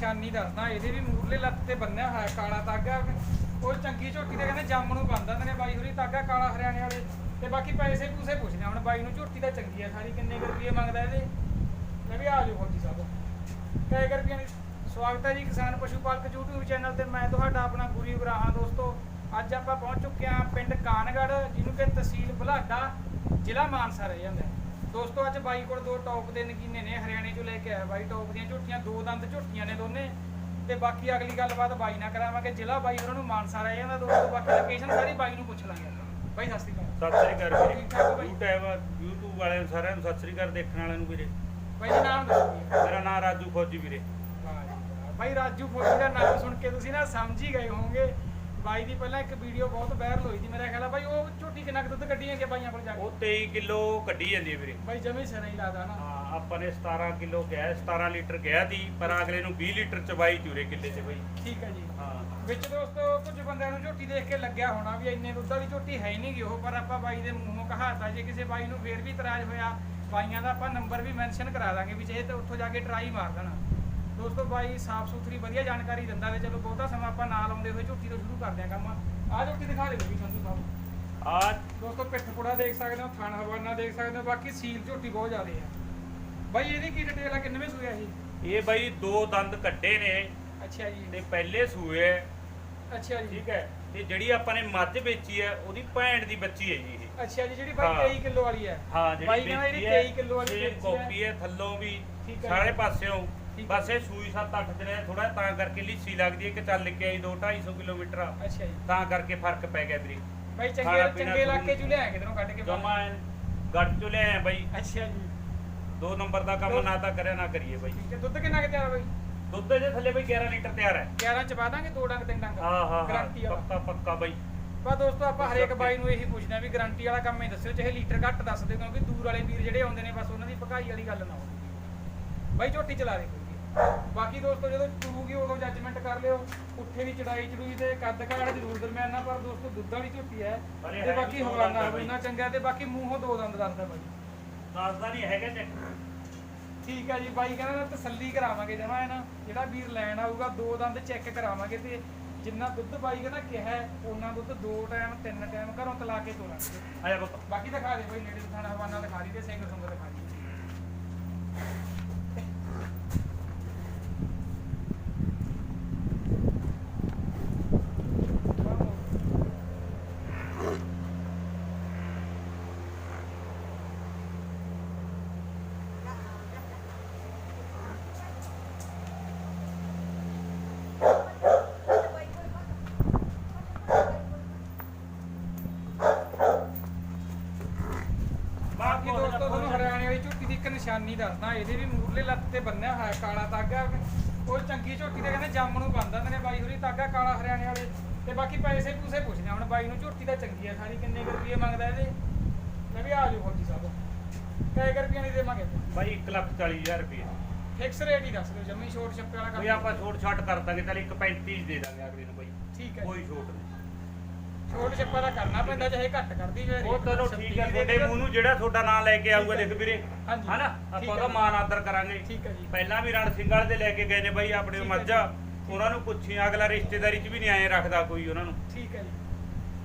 ਨਿਸ਼ਾਨੀ ਦੱਸਦਾ, ਇਹਦੇ ਵੀ ਮੂਰਲੇ ਲੱਤ ਤੇ ਬੰਨਿਆ ਹੋਇਆ ਕਾਲਾ ਤਾਗਾ ਉਹ ਚੰਗੀ ਝੋਟੀ ਦੇ ਕਹਿੰਦੇ ਜੰਮ ਨੂੰ ਬੰਨ ਦਿੰਦੇ ਨੇ ਬਾਈ ਹੋਰੀ ਤਾਗਾ ਕਾਲਾ ਹਰਿਆਣੇ ਵਾਲੇ। ਤੇ ਬਾਕੀ ਪੈਸੇ ਪੂਸੇ ਪੁੱਛਦੇ ਹੁਣ ਬਾਈ ਨੂੰ ਝੋਟੀ ਤਾਂ ਚੰਗੀ ਆ ਸਾਰੀ, ਕਿੰਨੇ ਕੁ ਰੁਪਏ ਮੰਗਦਾ ਇਹਦੇ? ਮੈਂ ਵੀ ਆ ਜਾਓ ਫੌਜੀ ਸਾਹਿਬ। ਕਈ ਕੁ ਦੀ ਸਵਾਗਤ ਹੈ ਜੀ, ਕਿਸਾਨ ਪਸ਼ੂ ਪਾਲਕ YouTube ਚੈਨਲ ਤੇ ਮੈਂ ਤੁਹਾਡਾ ਆਪਣਾ ਗੁਰੀ ਉਗਰਾਹਾਂ ਦੋਸਤੋ। ਅੱਜ ਆਪਾਂ ਪਹੁੰਚ ਚੁੱਕੇ ਹਾਂ ਪਿੰਡ ਕਾਨਗੜ, ਜਿਹਨੂੰ ਕਿ ਤਹਿਸੀਲ ਬੁਲਾਡਾ, ਜ਼ਿਲ੍ਹਾ ਮਾਨਸਾ ਰਹਿ ਜਾਂਦਾ ਹੈ। ਦੋਸਤੋ ਅੱਜ ਬਾਈ ਕੋਲ ਦੋ ਟੌਪ ਦੇ ਨਗੀਨੇ ਨੇ ਹਰਿਆਣੇ ਚੋਂ ਲੈ ਕੇ ਆਇਆ ਬਾਈ। ਟੌਪ ਦੀਆਂ ਝੋਟੀਆਂ ਦੋ ਦੰਦ ਝੋਟੀਆਂ ਨੇ ਦੋਨੇ। ਤੇ ਬਾਕੀ ਅਗਲੀ ਗੱਲਬਾਤ ਬਾਈ ਨਾਲ ਕਰਾਵਾਂਗੇ। ਜ਼ਿਲ੍ਹਾ ਬਾਈ ਉਹਨਾਂ ਨੂੰ ਮਾਨਸਾ ਰਹਿ ਜਾਂਦਾ ਦੋਸਤੋ ਬਾਕੀ ਲੋਕੇਸ਼ਨ ਸਾਰੀ ਬਾਈ ਨੂੰ ਪੁੱਛ ਲਾਂਗੇ ਬਾਈ ਸਤਿ ਸ਼੍ਰੀ ਅਕਾਲ। ਸਤਿ ਸ੍ਰੀ ਅਕਾਲ ਠੀਕ ਠਾਕ ਹੋ ਬਾਈ? YouTube YouTube ਵਾਲਿਆਂ ਨੂੰ ਸਾਰਿਆਂ ਨੂੰ ਸਤਿ ਸ੍ਰੀ ਅਕਾਲ ਦੇਖਣ ਵਾਲਿਆਂ ਨੂੰ ਵੀਰੇ। ਬਾਈ ਦਾ ਨਾਮ ਦੱਸੋ ਮੇਰਾ ਨਾਮ ਰਾਜੂ ਫੌਜੀ ਵੀਰੇ। ਬਾਈ ਰਾਜੂ ਫੌਜੀ ਦਾ ਨਾਮ ਸੁਣ ਕੇ ਤੁਸੀਂ ਨਾ ਸਮਝ ਹੀ ਗਏ ਹੋਵੋਗੇ। ਬਾਈ ਦੀ ਪਹਿਲਾਂ ਇੱਕ ਵੀਡੀਓ ਬਹੁਤ ਵਾਇਰਲ ਹੋਈ ਸੀ ਮੇਰਾ ਖਿਆਲ ਆ ਬਾਈ ਉਹ ਝੋਟੀ ਕਿੰਨਾ ਕੁ ਦੁੱਧ ਕੱਢੀਆਂ ਕਿ ਬਾਈਆਂ ਕੋਲ ਜਾ ਕੇ? ਉਹ 23 ਕਿਲੋ ਕੱਢੀ ਜਾਂਦੀ ਹੈ ਵੀਰੇ। ਬਾਈ ਜਮੇ ਸਿਰ ਹੀ ਲਾਦਾ ਨਾ। ਹਾਂ ਆਪਾਂ ਨੇ 17 ਕਿਲੋ ਗਿਆ 17 ਲੀਟਰ ਗਿਆ ਦੀ ਪਰ ਅਗਲੇ ਨੂੰ 20 ਲੀਟਰ ਚਵਾਈ ਚੂਰੇ ਕਿੱਲੇ 'ਚ ਬਈ। ਠੀਕ ਹੈ ਜੀ। ਹਾਂ। ਵਿੱਚ ਦੋਸਤੋ ਕੁਝ ਬੰਦਿਆਂ ਨੂੰ ਝੋਟੀ ਦੇਖ ਕੇ ਲੱਗਿਆ ਹੋਣਾ ਵੀ ਇੰਨੇ ਦੁੱਧ ਵਾਲੀ ਝੋਟੀ ਹੈ ਹੀ ਨਹੀਂ ਗੀ ਉਹ ਪਰ ਆਪਾਂ ਬਾਈ ਦੇ ਮੂੰਹੋਂ ਕਹਾਤਾ ਜੇ ਕਿਸੇ ਬਾਈ ਨੂੰ ਫੇਰ ਵੀ ਇਤਰਾਜ਼ ਹੋਇਆ ਬਾਈਆਂ ਦਾ ਆਪਾਂ ਨੰਬਰ ਵੀ ਮੈਂਸ਼ਨ ਕਰਾ ਦਾਂਗੇ ਵੀ ਚਾਹੇ ਤੇ ਉੱਥੋਂ ਜਾ ਕੇ ਟਰਾਈ ਮਾਰ ਦੇਣਾ। ਦੋਸਤੋ ਬਾਈ ਸਾਫ਼ ਸੁਥਰੀ ਵਧੀਆ ਜਾਣਕਾਰੀ ਦਿੰਦਾ ਤੇ ਚਲੋ ਬਹੁਤਾ ਸਮਾਂ ਆਪਾਂ ਨਾਲ ਆਉਂਦੇ ਹੋਏ ਝੋਟੀ ਤੋਂ ਸ਼ੁਰੂ ਕਰਦੇ ਹਾਂ ਕੰਮ। ਆਹ ਝੋਟੀ ਦਿਖਾ ਦਿਓ ਵੀ ਸੰਧੂ ਸਾਹਿਬ। ਆ। ਦੋਸਤੋ ਪਿੱਠ ਪੁੜਾ ਦੇਖ ਸਕਦੇ ਹੋ ਥਣ ਹਵਾਨਾ ਦੇਖ ਸਕਦੇ ਹੋ ਬਾਕੀ ਸੀਲ ਝੋਟੀ ਬਹੁਤ ਜ਼ਿਆਦੇ ਆ। ਬਾਈ ਇਹਦੀ ਕੀ ਡਿਟੇਲ ਆ? ਕਿੰਨਵੇਂ ਸੂਆ ਜੀ ਇਹ? ਬਈ ਦੋ ਦੰਦ ਕੱਢੇ ਨੇ। ਅੱਛਾ ਜੀ। ਤੇ ਪਹਿਲੇ ਸੂਏ ਅੱਛਾ ਜੀ। ਠੀਕ ਹੈ। ਤੇ ਜਿਹੜੀ ਆਪਾਂ ਨੇ ਮੱਝ ਵੇਚੀ ਹੈ ਉਹਦੀ ਭੈਣ ਦੀ ਬੱਚੀ ਹੈ ਜੀ ਇਹ। ਅੱਛਾ ਜੀ ਜਿਹੜੀ ਬਾਈ ਹਾਂ। 23 ਕਿਲੋ ਵਾਲੀ ਹੈ। ਹਾਂ ਬਾਈ ਜਿਹੜੀ ਕਹਿੰਦਾ ਵੇਚੀ ਜਿਹੜੀ ਹੈ 23 ਕਿਲੋ ਵਾਲੀ ਇਹ ਵੇਚੀ ਹੈ। ਕਾਪੀ ਹੈ ਥੱਲੋਂ ਵੀ ਸਾਰੇ ਜੀ। ਪਾਸਿਓਂ। ਬਸ ਇਹ ਸੂਈ 7-8 ਦਿਨ ਥੋੜਾ ਤਾਂ ਕਰਕੇ ਲਿੱਸੀ ਲੱਗਦੀ ਹੈ ਕਿ ਚੱਲ ਕੇ ਆਈ 2-250 ਕਿਲੋਮੀਟਰ ਆ। ਅੱਛਾ ਜੀ। ਤਾਂ ਕਰਕੇ ਫ਼ਰਕ ਪੈ ਗਿਆ ਵੀਰੇ। ਬਾਈ ਚੰਗੇ ਖਾਣਾ ਪੀਣਾ ਚੰਗੇ ਇਲਾਕੇ ਚੋਂ ਲਿਆਇਆ ਕਿਧਰੋਂ ਕੱਢ ਕੇ ਬਾਹਰ? ਜਮਾ ਗੱਡ ਚੋਂ ਲਿਆਏ ਬਈ। ਅੱਛਾ ਜੀ। ਦੋ ਨੰਬਰ ਦਾ ਕੰਮ ਨਾ ਤਾਂ ਕਰਿਆ ਨਾ ਕਰੀਏ ਬਈ। ਠੀਕ ਹੈ ਦੁੱਧ ਕਿੰਨਾ ਕੁ ਤਿਆਰ ਬਾਈ? ਦੁੱਧ ਦੇ ਥੱਲੇ ਬਈ 11 ਲੀਟਰ ਤਿਆਰ ਹੈ। 11 ਚ ਪਾ ਦਾਂਗੇ ਦੋ ਡੰਗ ਤਿੰਨ ਡੰਗ। ਹਾਂ ਹਾਂ ਹਾਂ ਗਾਰੰਟੀ ਵਾਲਾ। ਪੱਕਾ ਪੱਕਾ ਬਈ। ਪਰ ਦੋਸਤੋ ਆਪਾਂ ਹਰੇਕ ਬਾਈ ਨੂੰ ਇਹੀ ਪੁੱਛਦੇ ਆ ਵੀ ਗਾਰੰਟੀ ਵਾਲਾ ਕੰਮ ਹੀ ਦੱਸਿਓ ਚਾਹੇ ਲੀਟਰ ਘੱਟ ਦੱਸ ਦਿਓ ਕਿਉਂਕਿ ਦੂਰ ਵਾਲੇ ਵੀਰ ਜਿਹੜੇ ਆਉਂਦੇ ਨੇ ਬਸ ਉਹਨਾਂ ਦੀ ਭਕਾਈ ਵਾਲੀ ਗੱਲ ਨਾ ਹੋਵੇ। ਬਾਈ ਝੋਟੀ ਚਲਾ ਦੇ ਕੋਈ। ਬਾਕੀ ਦੋਸਤੋ ਜਦੋਂ ਚੁਰੂਗੀ ਉਦੋਂ ਜੱਜਮੈਂਟ ਕਰ ਲਿਓ। ਉੱਥੇ ਦੀ ਚੜਾਈ ਚੜੂਈ ਤੇ ਕੱਦ ਕਾੜ ਜ਼ਰੂਰ ਦਰਮਿਆਨਾ ਪਰ ਦੋਸਤੋ ਦੁੱਧ ਵਾਲੀ ਝੋਟੀ ਹੈ ਤੇ ਬਾਕੀ ਹਵਾਨਾ। ਹਵਾਨਾ ਚੰਗਾ ਤੇ ਬਾਕੀ ਮੂੰਹੋਂ ਦੋ ਦੰਦ ਦੱਸਦਾ ਬਾਈ। ਦੱਸਦਾ ਨਹੀਂ ਹੈਗਾ ਚੈੱਕ ਠੀਕ ਹੈ ਜੀ ਬਾਈ ਕਹਿੰਦਾ ਨਾ ਤਸੱਲੀ ਕਰਾਵਾਂਗੇ ਜਮਾ ਹੈ ਨਾ? ਜਿਹੜਾ ਵੀਰ ਲੈਣ ਆਊਗਾ ਦੋ ਦੰਦ ਚੈੱਕ ਕਰਾਵਾਂਗੇ ਤੇ ਜਿੰਨਾ ਦੁੱਧ ਬਾਈ ਕਹਿੰਦਾ ਕਿਹਾ ਉਹਨਾਂ ਦੁੱਧ ਦੋ ਟਾਈਮ ਤਿੰਨ ਟਾਈਮ ਘਰੋਂ ਤਲਾ ਕੇ ਤੋਲਾਂਗੇ ਆਇਆ ਬਾਕੀ ਦਿਖਾ ਦੇ ਬਾਈ ਨੇੜੇ ਦਿਖਾਣਾ ਹਵਾਨਾ ਦਿਖਾ ਦੀ ਤੇ ਸਿੰਘ ਸੁੰਗ ਦਿਖਾ ਦੀ ਬਾਕੀ ਦੋਸਤੋ ਤੁਹਾਨੂੰ ਹਰਿਆਣੇ ਵਾਲੀ ਝੋਟੀ ਦੀ ਇੱਕ ਨਿਸ਼ਾਨੀ ਦੱਸਦਾ ਇਹਦੇ ਵੀ ਮੂਰਲੇ ਲੱਤ ਤੇ ਬੰਨਿਆ ਹੋਇਆ ਕਾਲਾ ਤਾਗਾ ਉਹ ਚੰਗੀ ਝੋਟੀ ਦੇ ਕਹਿੰਦੇ ਜੰਮ ਨੂੰ ਬੰਨ ਦਿੰਦੇ ਨੇ ਬਾਈ ਹੋਰੀ ਤਾਗਾ ਕਾਲਾ ਹਰਿਆਣੇ ਵਾਲੇ। ਤੇ ਬਾਕੀ ਪੈਸੇ ਪੂਸੇ ਪੁੱਛਦੇ। ਹੁਣ ਬਾਈ ਨੂੰ ਝੋਟੀ ਤਾਂ ਚੰਗੀ ਆ ਸਾਰੀ ਕਿੰਨੇ ਕੁ ਰੁਪਏ ਮੰਗਦਾ ਇਹਦੇ? ਮੈਂ ਵੀ ਆ ਜਾਓ ਫੌਜੀ ਸਾਹਿਬ। ਕਈ ਕੁ ਰੁਪਈਆਂ ਦੀ ਦੇਵਾਂਗੇ ਬਾਈ 1 ਲੱਖ 40 ਹਜ਼ਾਰ ਰੁਪਏ ਫਿਕਸ ਰੇਟ ਹੀ ਦੱਸ ਦਿਓ ਜੰਮੀ ਛੋਟ ਛੱਪੇ ਵਾਲਾ ਕੋਈ ਆਪਾਂ ਛੋਟ ਛਾਟ ਕਰ ਦਾਂਗੇ ਚੱਲ 1.35 ਦੇ ਦਾਂਗੇ ਅਗਲੇ ਨੂੰ ਬਾਈ। ਠੀਕ ਹੈ ਕੋਈ ਛੋਟ ਨਹੀਂ। ਛੋਟ ਛੱਪਾ ਦਾ ਕਰਨਾ ਪੈਂਦਾ ਚਾਹੇ ਘੱਟ ਕਰਦੀ ਜਾਏ ਉਹ ਚਲੋ ਠੀਕ ਹੈ ਤੁਹਾਡੇ ਮੂੰਹ ਨੂੰ ਜਿਹੜਾ ਤੁਹਾਡਾ ਨਾਂ ਲੈ ਕੇ ਆਊਗਾ ਦੇਖ ਵੀਰੇ। ਹਾਂਜੀ। ਹਨਾ? ਠੀਕ ਆਪਾਂ ਹੈ ਉਹਦਾ ਜੀ। ਮਾਨ ਆਦਰ ਕਰਾਂਗੇ। ਠੀਕ ਹੈ ਜੀ। ਪਹਿਲਾਂ ਵੀ ਰਣ ਸਿੰਘ ਵਾਲੇ ਦੇ ਲੈ ਕੇ ਗਏ ਨੇ ਬਾਈ ਆਪਣੇ ਠੀਕ ਹੈ ਮੱਝਾਂ। ਜੀ। ਉਹਨਾਂ ਨੂੰ ਪੁੱਛੀ ਅਗਲਾ ਰਿਸ਼ਤੇਦਾਰੀ 'ਚ ਵੀ ਨਹੀਂ ਆਏ ਰੱਖਦਾ ਕੋਈ ਉਹਨਾਂ ਨੂੰ। ਠੀਕ ਹੈ ਜੀ।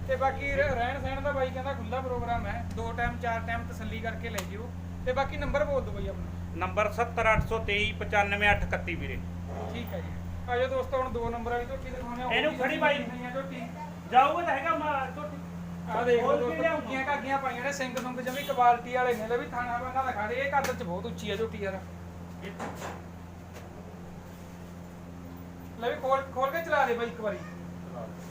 ਤੇ ਬਾਕੀ ਰ- ਰਹਿਣ ਸਹਿਣ ਦਾ ਬਾਈ ਕਹਿੰਦਾ ਖੁੱਲਾ ਪ੍ਰੋਗਰਾਮ ਹੈ। ਦੋ ਟਾਈਮ ਚਾਰ ਟਾਈਮ ਤਸੱਲੀ ਕਰਕੇ ਲੈ ਜਿਓ। ਤੇ ਬਾਕੀ ਨੰਬਰ ਬੋਲ ਦਿਓ ਬਾਈ ਆਪਣਾ। ਨੰਬਰ 70823 95831 ਵੀਰੇ। ਠੀਕ ਹੈ ਜੀ। ਆਜੋ ਦੋਸਤੋ ਹੁਣ ਦੋ ਨੰਬਰ ਵਾਲੀ ਝੋਟੀ ਦਿਖਾਉਂਦੇ ਆ ਇਹਨੂੰ ਖੜੀ ਬਾਈ। ਝੋਟੀ ਜਾਊਗਾ ਤਾਂ ਹੈਗਾ ਮਾ ਝੋਟੀ ਆ ਦੇਖ ਲਓ ਖੋਲ ਕੇ ਦੋਸਤੋ ਲਿਆਓ। ਕੁੱਕੀਆਂ ਕਾਗੀਆਂ ਪਾਈਆਂ ਨੇ ਸਿੰਘ ਸੁੰਗ ਜਮੀ ਕੁਆਲਿਟੀ ਵਾਲੇ ਨੇ ਲੈ ਵੀ ਥਾਣਾ ਬੰਦਾ ਦਿਖਾ ਦੇ ਇਹ ਕੱਦ ਚ ਬਹੁਤ ਉੱਚੀ ਆ ਝੋਟੀ ਯਾਰ। ਲੈ ਵੀ ਖੋਲ ਖੋਲ ਕੇ ਚਲਾ ਦੇ ਬਾਈ ਇੱਕ ਵਾਰੀ।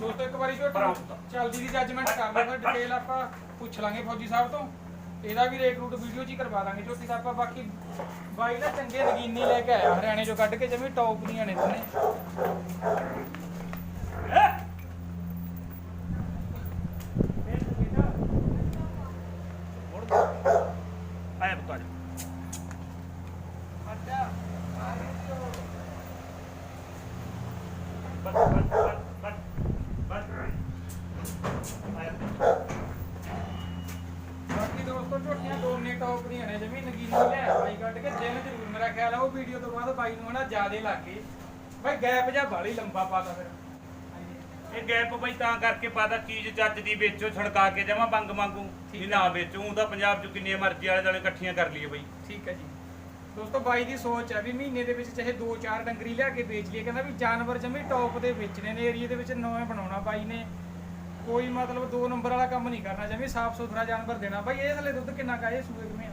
ਦੋਸਤੋ ਇੱਕ ਵਾਰੀ ਝੋਟੀ ਭਰਾ। ਚੱਲਦੀ ਦੀ ਜੱਜਮੈਂਟ ਕਰ ਲਓ ਫਿਰ ਡਿਟੇਲ ਆਪਾਂ ਪੁੱਛ ਲਾਂਗੇ ਫੌਜੀ ਸਾਹਿਬ ਤੋਂ। ਇਹਦਾ ਵੀ ਰੇਟ ਰੂਟ ਵੀਡੀਓ 'ਚ ਹੀ ਕਰਵਾ ਦਾਂਗੇ ਝੋਟੀ ਦਾ ਆਪਾਂ ਬਾਕੀ ਬਾਈ ਚੰਗੇ ਨਗੀਨੀ ਲੈ ਕੇ ਆਇਆ ਹਰਿਆਣੇ ਚੋਂ ਕੱਢ ਕੇ ਜਮੀ ਟੌਪ ਦੀਆਂ ਨੇ ਦੋਨੇ। ਆਇਆ ਬਤਾ ਜਾ ਬਸ ਬਸ ਬਸ ਬਸ ਬਸ ਆਇਆ ਬਾਕੀ ਦੋਸਤੋ ਝੋਟੀਆਂ ਦੋਨੇ ਟੌਪ ਦੀਆਂ ਨੇ ਜਮੀ ਨਗੀਨੀ ਲੈ ਬਾਈ ਕੱਢ ਕੇ ਦਿਨ ਜ਼ਰੂਰ ਮੇਰਾ ਖਿਆਲ ਆ ਉਹ ਵੀਡੀਓ ਤੋਂ ਬਾਅਦ ਬਾਈ ਨੂੰ ਹਨਾ ਜ਼ਿਆਦੇ ਲੱਗ। ਗਏ ਬਾਈ ਗੈਪ ਜਾਂ ਬਾਲੀ ਲੰਬਾ ਪਾਤਾ ਫਿਰ। ਇਹ ਗੈਪ ਬਈ ਤਾਂ ਕਰਕੇ ਪਾਦਾ ਚੀਜ਼ ਚੱਜ ਦੀ ਵੇਚੋ ਛੜਕਾ ਕੇ ਜਮਾ ਬੰਗ ਮੰਗੂ ਵੀ ਹੈ। ਨਾ ਵੇਚੋ ਤਾਂ ਪੰਜਾਬ ਚ ਕਿੰਨੀਆਂ ਮਰਜ਼ੀ ਵਾਲੇ ਦਾਲੇ ਇਕੱਠੀਆਂ ਕਰ ਲਈਏ ਬਈ। ਠੀਕ ਹੈ ਜੀ। ਦੋਸਤੋ ਬਾਈ ਦੀ ਸੋਚ ਹੈ ਵੀ ਮਹੀਨੇ ਦੇ ਵਿੱਚ ਚਾਹੇ 2-4 ਡੰਗਰੀ ਲਿਆ ਕੇ ਵੇਚ ਲਈਏ ਕਹਿੰਦਾ ਵੀ ਜਾਨਵਰ ਜਮੀ ਟੌਪ ਦੇ ਵੇਚਣੇ ਨੇ ਏਰੀਏ ਦੇ ਵਿੱਚ ਨਵੇਂ ਬਣਾਉਣਾ ਬਾਈ ਨੇ। ਕੋਈ ਮਤਲਬ ਦੋ ਨੰਬਰ ਵਾਲਾ ਕੰਮ ਨਹੀਂ ਕਰਨਾ ਜਮੀ ਸਾਫ਼ ਸੁਥਰਾ ਜਾਨਵਰ ਦੇਣਾ। ਬਾਈ ਇਹ ਥੱਲੇ ਦੁੱਧ ਕਿੰਨਾ ਕਾ ਇਹ ਸੂਏ ਕਿਵੇਂ ਆ?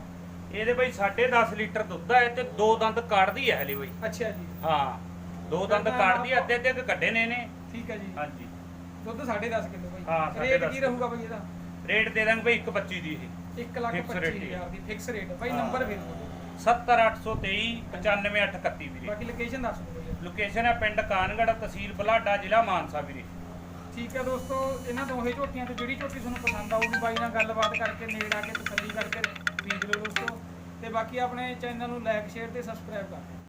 ਇਹਦੇ ਬਈ 10.5 ਲੀਟਰ ਦੁੱਧ ਹੈ ਤੇ ਦੋ ਦੰਦ ਕੱਢਦੀ ਹੈ ਹਲੇ ਬਈ। ਅੱਛਾ ਜੀ। ਹਾਂ ਦੋ ਦੰਦ ਕੱਢਦੀ ਅੱਧੇ ਅੱਧੇ ਕੁ ਕੱਢੇ ਨੇ ਇਹਨੇ। ਠੀਕ ਹੈ ਜੀ। ਹਾਂਜੀ। ਦੁੱਧ 10.5 ਕਿਲੋ ਬਾਈ। ਹਾਂ, ਰੇਟ 10.5 ਕੀ ਰਹੂਗਾ ਬਾਈ ਇਹਦਾ? ਰੇਟ ਦੇ ਦਾਂਗੇ ਬਈ 1.25 ਦੀ ਇਹ। 1 ਲੱਖ Fix rate 25 ਹੀ ਆ। ਹਜ਼ਾਰ ਦੀ ਫਿਕਸ ਰੇਟ ਹਾਂ। ਨੰਬਰ ਫਿਰ ਦਿਓ। 70823 95831 ਵੀਰੇ। ਬਾਕੀ ਲੋਕੇਸ਼ਨ ਦੱਸ ਦਿਓ ਲੋਕੇਸ਼ਨ ਹੈ ਪਿੰਡ ਕਾਨਗੜਾ ਤਹਿਸੀਲ ਬਲਾਡਾ ਜ਼ਿਲ੍ਹਾ ਮਾਨਸਾ ਵੀਰੇ। ਠੀਕ ਹੈ ਦੋਸਤੋ ਇਹਨਾਂ ਦੋਹੇ ਝੋਟੀਆਂ ਤੇ ਜਿਹੜੀ ਝੋਟੀ ਤੁਹਾਨੂੰ ਪਸੰਦ ਆਊਗੀ ਬਾਈ ਨਾਲ ਗੱਲਬਾਤ ਕਰਕੇ ਨੇੜ ਆ ਕੇ ਤਸੱਲੀ ਕਰਕੇ ਲਓ ਦੋਸਤੋ। ਤੇ ਬਾਕੀ ਆਪਣੇ ਚੈਨਲ ਨੂੰ ਲਾਈਕ ਸ਼ੇਅਰ ਤੇ ਸਬਸਕ੍ਰਾਈਬ ਕਰ ਦਿਓ।